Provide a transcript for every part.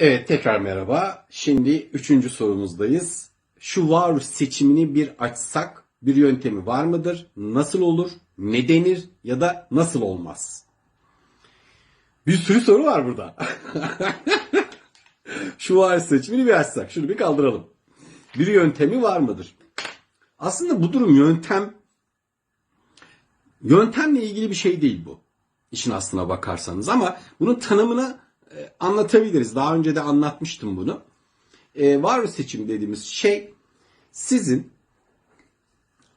Evet tekrar merhaba. Şimdi üçüncü sorumuzdayız. Şu varoluş seçimini bir açsak bir yöntemi var mıdır? Nasıl olur? Ne denir? Ya da nasıl olmaz? Bir sürü soru var burada. Şu varoluş seçimini bir açsak. Şunu bir kaldıralım. Bir yöntemi var mıdır? Aslında bu durum yöntem yöntemle ilgili bir şey değil bu. İşin aslına bakarsanız ama bunun tanımını e, anlatabiliriz. Daha önce de anlatmıştım bunu. E, varoluş seçim dediğimiz şey sizin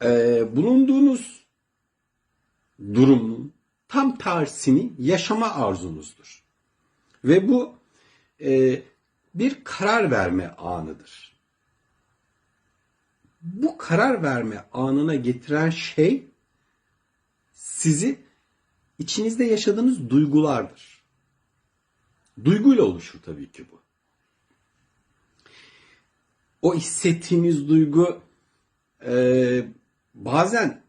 e, bulunduğunuz durumun tam tersini yaşama arzunuzdur. Ve bu e, bir karar verme anıdır. Bu karar verme anına getiren şey sizi içinizde yaşadığınız duygulardır. Duyguyla oluşur tabii ki bu. O hissettiğiniz duygu e, bazen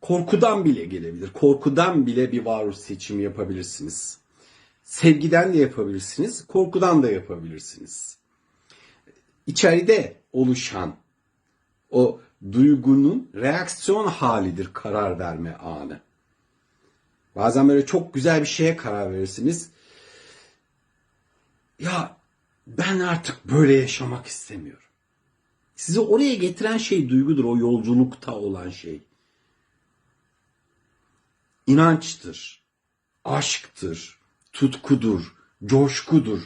korkudan bile gelebilir. Korkudan bile bir varoluş seçimi yapabilirsiniz. Sevgiden de yapabilirsiniz, korkudan da yapabilirsiniz. İçeride oluşan o duygunun reaksiyon halidir karar verme anı. Bazen böyle çok güzel bir şeye karar verirsiniz. Ya ben artık böyle yaşamak istemiyorum. Sizi oraya getiren şey duygudur, o yolculukta olan şey. İnançtır, aşktır, tutkudur, coşkudur.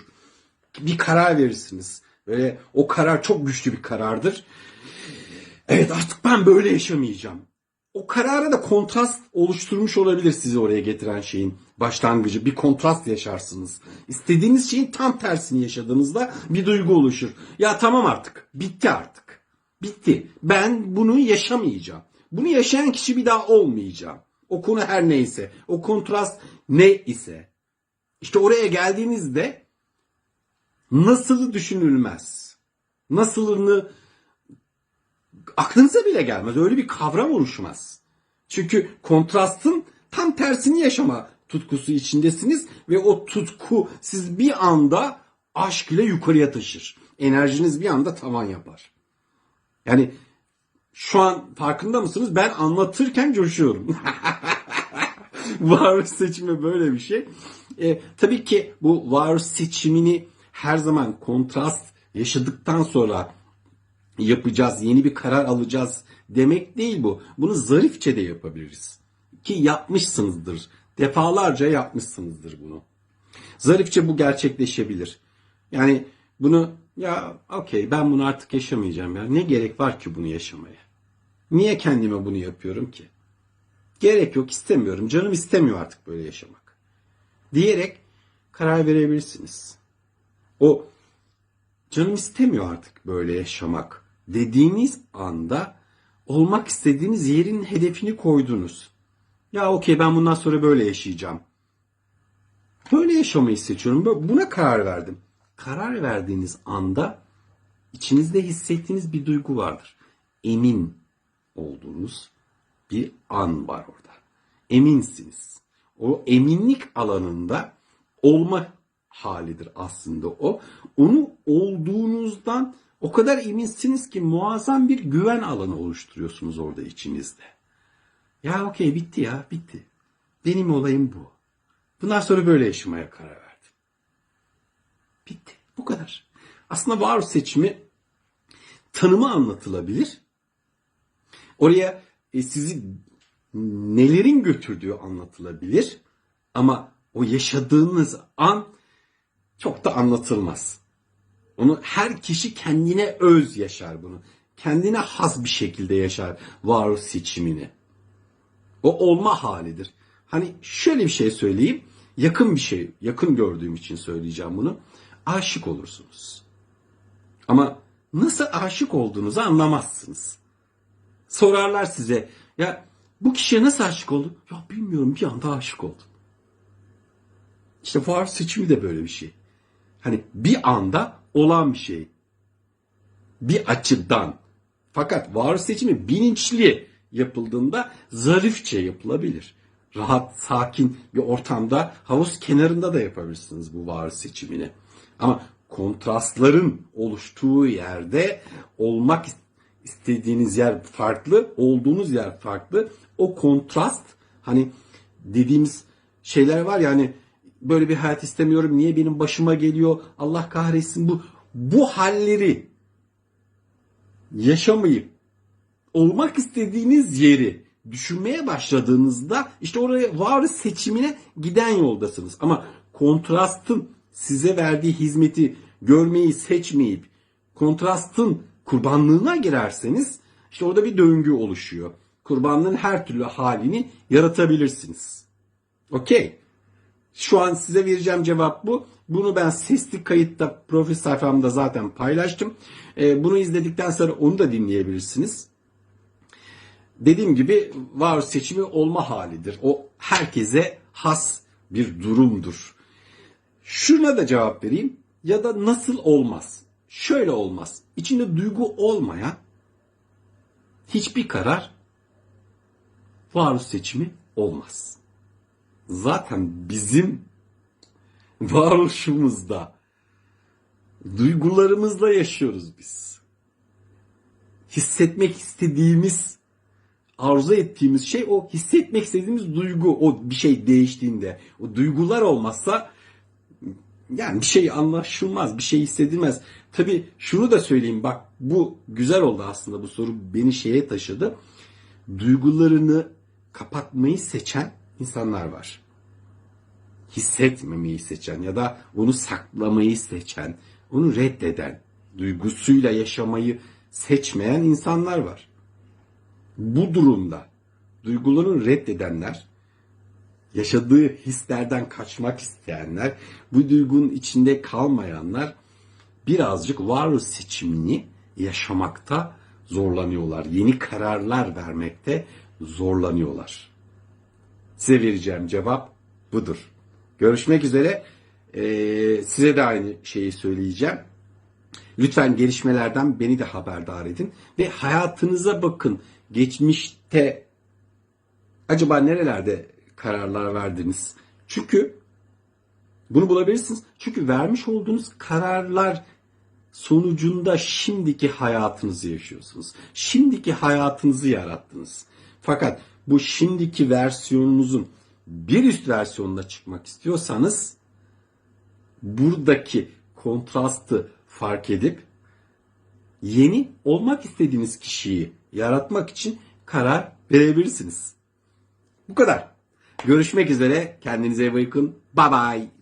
Bir karar verirsiniz. Böyle o karar çok güçlü bir karardır. Evet artık ben böyle yaşamayacağım. O karara da kontrast oluşturmuş olabilir sizi oraya getiren şeyin başlangıcı. Bir kontrast yaşarsınız. İstediğiniz şeyin tam tersini yaşadığınızda bir duygu oluşur. Ya tamam artık. Bitti artık. Bitti. Ben bunu yaşamayacağım. Bunu yaşayan kişi bir daha olmayacağım. O konu her neyse. O kontrast ne ise. İşte oraya geldiğinizde nasılı düşünülmez. Nasılını aklınıza bile gelmez. Öyle bir kavram oluşmaz. Çünkü kontrastın tam tersini yaşama tutkusu içindesiniz ve o tutku siz bir anda aşk ile yukarıya taşır. Enerjiniz bir anda tavan yapar. Yani şu an farkında mısınız? Ben anlatırken coşuyorum. varoluş seçimi böyle bir şey. E, tabii ki bu varoluş seçimini her zaman kontrast yaşadıktan sonra yapacağız, yeni bir karar alacağız demek değil bu. Bunu zarifçe de yapabiliriz. Ki yapmışsınızdır. Defalarca yapmışsınızdır bunu. Zarifçe bu gerçekleşebilir. Yani bunu ya okey ben bunu artık yaşamayacağım ya. Ne gerek var ki bunu yaşamaya? Niye kendime bunu yapıyorum ki? Gerek yok istemiyorum. Canım istemiyor artık böyle yaşamak. Diyerek karar verebilirsiniz. O canım istemiyor artık böyle yaşamak dediğiniz anda olmak istediğiniz yerin hedefini koydunuz. Ya okey ben bundan sonra böyle yaşayacağım. Böyle yaşamayı seçiyorum. Buna karar verdim. Karar verdiğiniz anda içinizde hissettiğiniz bir duygu vardır. Emin olduğunuz bir an var orada. Eminsiniz. O eminlik alanında olma halidir aslında o. Onu olduğunuzdan o kadar eminsiniz ki muazzam bir güven alanı oluşturuyorsunuz orada içinizde. Ya okey bitti ya bitti. Benim olayım bu. Bundan sonra böyle yaşamaya karar verdim. Bitti. Bu kadar. Aslında varoluş seçimi tanımı anlatılabilir. Oraya e, sizi nelerin götürdüğü anlatılabilir. Ama o yaşadığınız an çok da anlatılmaz. Onu her kişi kendine öz yaşar bunu. Kendine has bir şekilde yaşar varoluş seçimini. O olma halidir. Hani şöyle bir şey söyleyeyim. Yakın bir şey, yakın gördüğüm için söyleyeceğim bunu. Aşık olursunuz. Ama nasıl aşık olduğunuzu anlamazsınız. Sorarlar size. Ya bu kişiye nasıl aşık oldun? Ya bilmiyorum bir anda aşık oldum. İşte varoluş seçimi de böyle bir şey. Hani bir anda olan bir şey. Bir açıdan. Fakat varoluş seçimi bilinçli yapıldığında zarifçe yapılabilir. Rahat, sakin bir ortamda havuz kenarında da yapabilirsiniz bu varoluş seçimini. Ama kontrastların oluştuğu yerde olmak istediğiniz yer farklı, olduğunuz yer farklı. O kontrast hani dediğimiz şeyler var ya hani böyle bir hayat istemiyorum. Niye benim başıma geliyor? Allah kahretsin bu bu halleri yaşamayıp olmak istediğiniz yeri düşünmeye başladığınızda işte oraya varlık seçimine giden yoldasınız. Ama kontrastın size verdiği hizmeti görmeyi seçmeyip kontrastın kurbanlığına girerseniz işte orada bir döngü oluşuyor. Kurbanlığın her türlü halini yaratabilirsiniz. Okey. Şu an size vereceğim cevap bu. Bunu ben sesli kayıtta profil sayfamda zaten paylaştım. Ee, bunu izledikten sonra onu da dinleyebilirsiniz. Dediğim gibi var seçimi olma halidir. O herkese has bir durumdur. Şuna da cevap vereyim. Ya da nasıl olmaz? Şöyle olmaz. İçinde duygu olmayan hiçbir karar varoluş seçimi olmaz. Zaten bizim varoluşumuzda duygularımızla yaşıyoruz biz. Hissetmek istediğimiz, arzu ettiğimiz şey o hissetmek istediğimiz duygu. O bir şey değiştiğinde. O duygular olmazsa yani bir şey anlaşılmaz, bir şey hissedilmez. Tabii şunu da söyleyeyim bak bu güzel oldu aslında bu soru beni şeye taşıdı. Duygularını kapatmayı seçen insanlar var. Hissetmemeyi seçen ya da onu saklamayı seçen, onu reddeden, duygusuyla yaşamayı seçmeyen insanlar var. Bu durumda duygularını reddedenler yaşadığı hislerden kaçmak isteyenler, bu duygunun içinde kalmayanlar birazcık varoluş seçimini yaşamakta zorlanıyorlar. Yeni kararlar vermekte zorlanıyorlar. Size vereceğim cevap budur. Görüşmek üzere. Ee, size de aynı şeyi söyleyeceğim. Lütfen gelişmelerden beni de haberdar edin ve hayatınıza bakın. Geçmişte acaba nerelerde kararlar verdiniz? Çünkü bunu bulabilirsiniz. Çünkü vermiş olduğunuz kararlar sonucunda şimdiki hayatınızı yaşıyorsunuz. Şimdiki hayatınızı yarattınız. Fakat bu şimdiki versiyonunuzun bir üst versiyonuna çıkmak istiyorsanız buradaki kontrastı fark edip yeni olmak istediğiniz kişiyi yaratmak için karar verebilirsiniz. Bu kadar. Görüşmek üzere. Kendinize bakın. Bye bye.